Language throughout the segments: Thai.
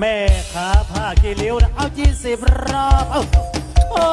แม่ขาผ้ากี่ลียวนะเอายี่สิบรอบ เอาโอ้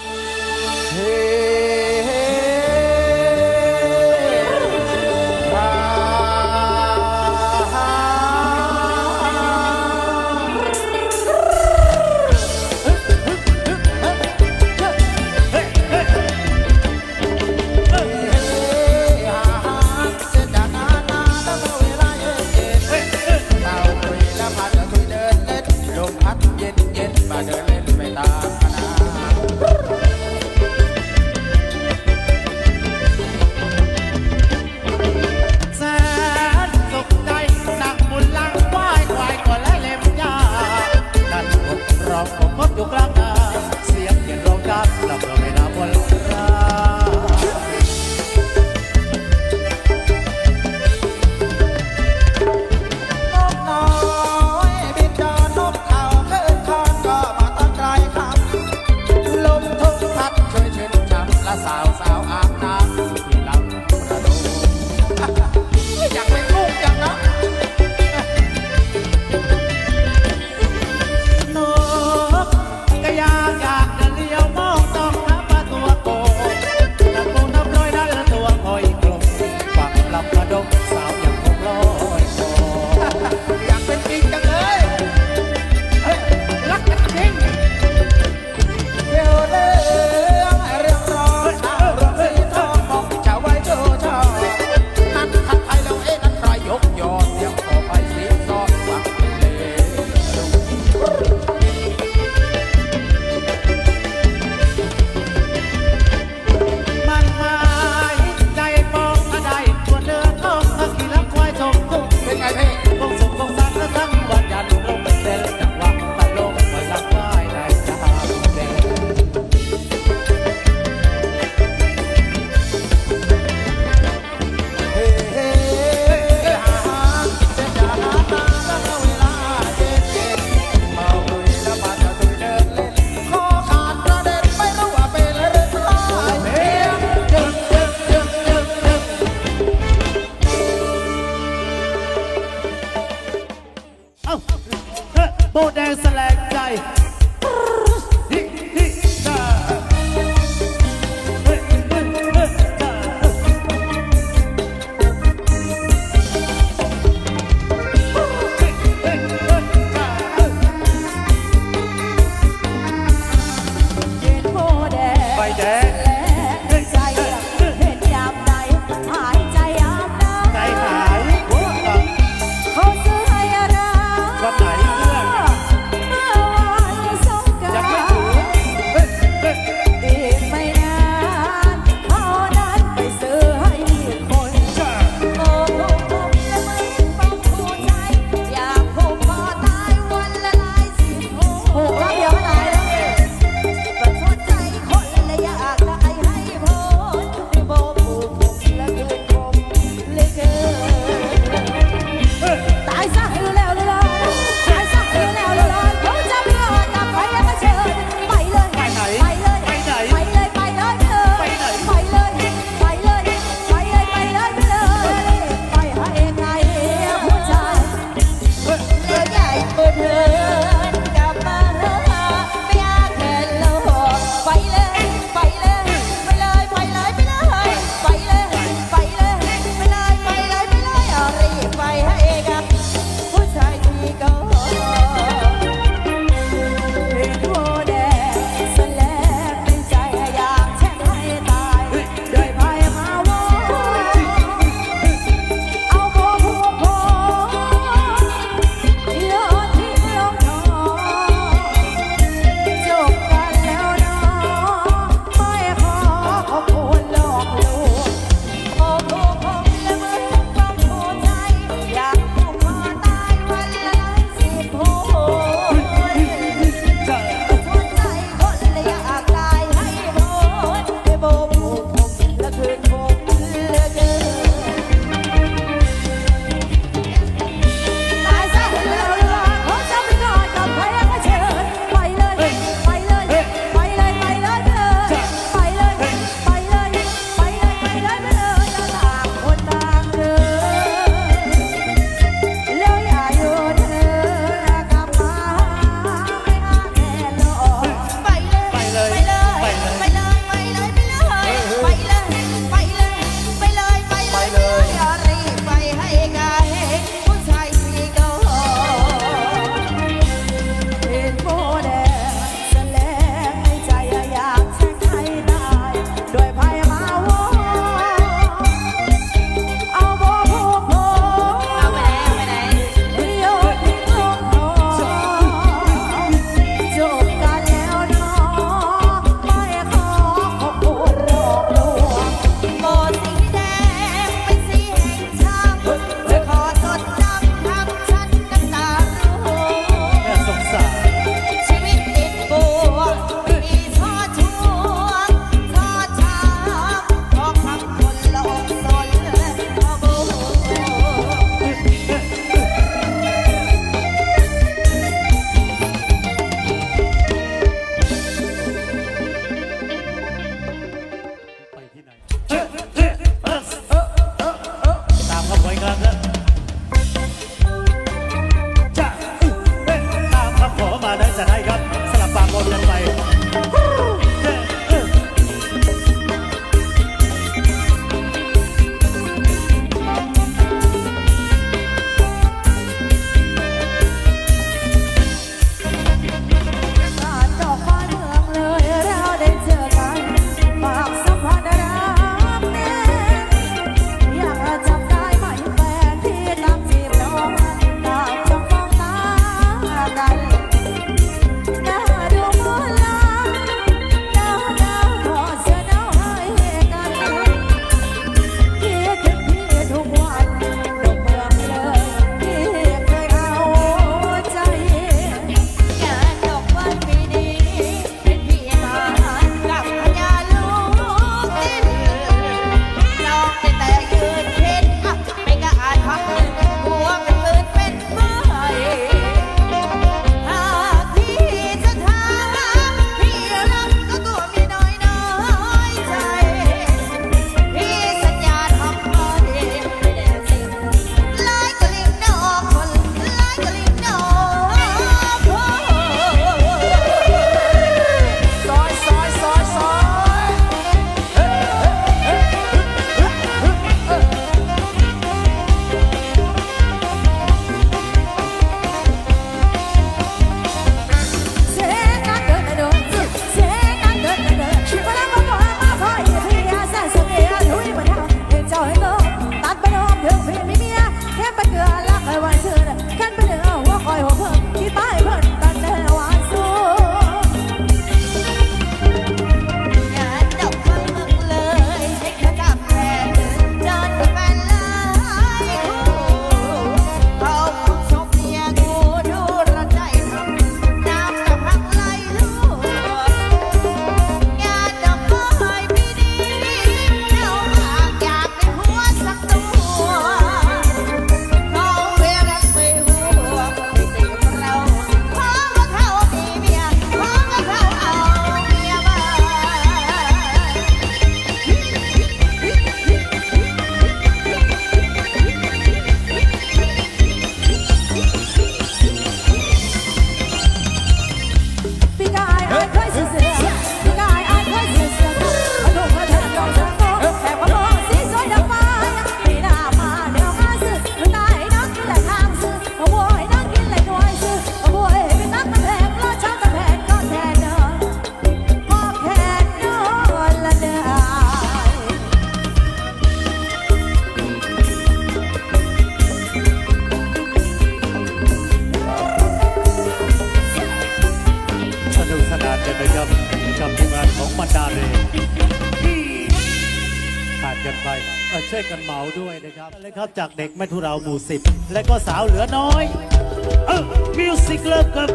Hey. That. ครับจากเด็กแม่ทุเราหมู่สิบและก็สาวเหลือน้อย เออมิวสิกเลิฟกับ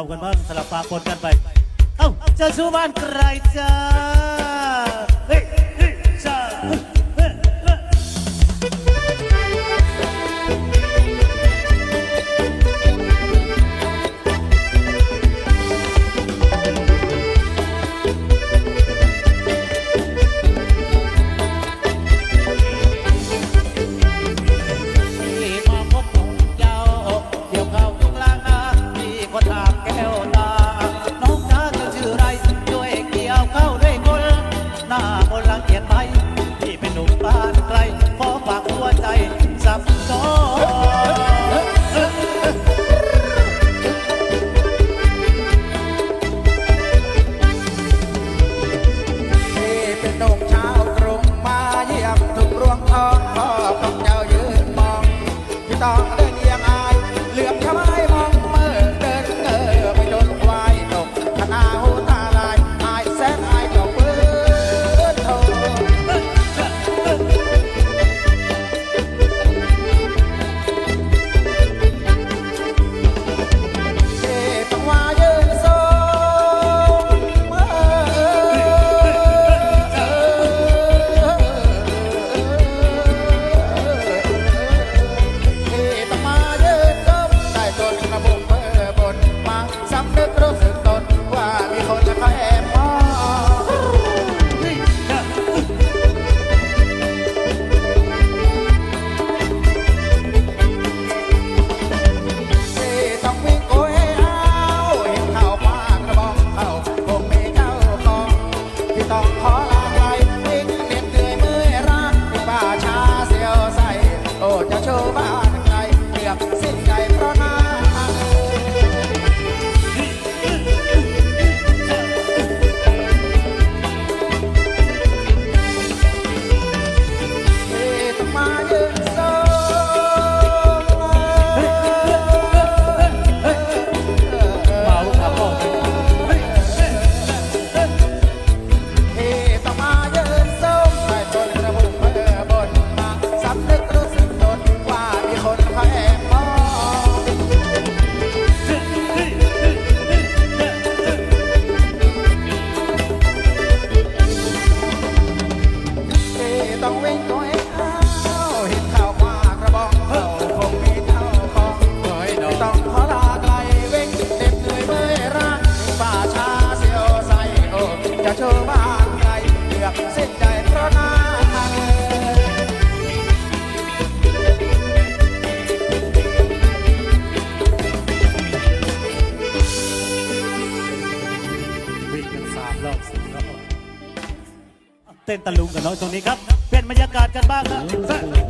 ากันบ้างสลับฝากคนกันไป เอ้าจะาชู้บ้านใครจ้า เต้นตะลุงกับน้องตรงนี้ครับ เป็นบรรยากาศกันบ้างครับ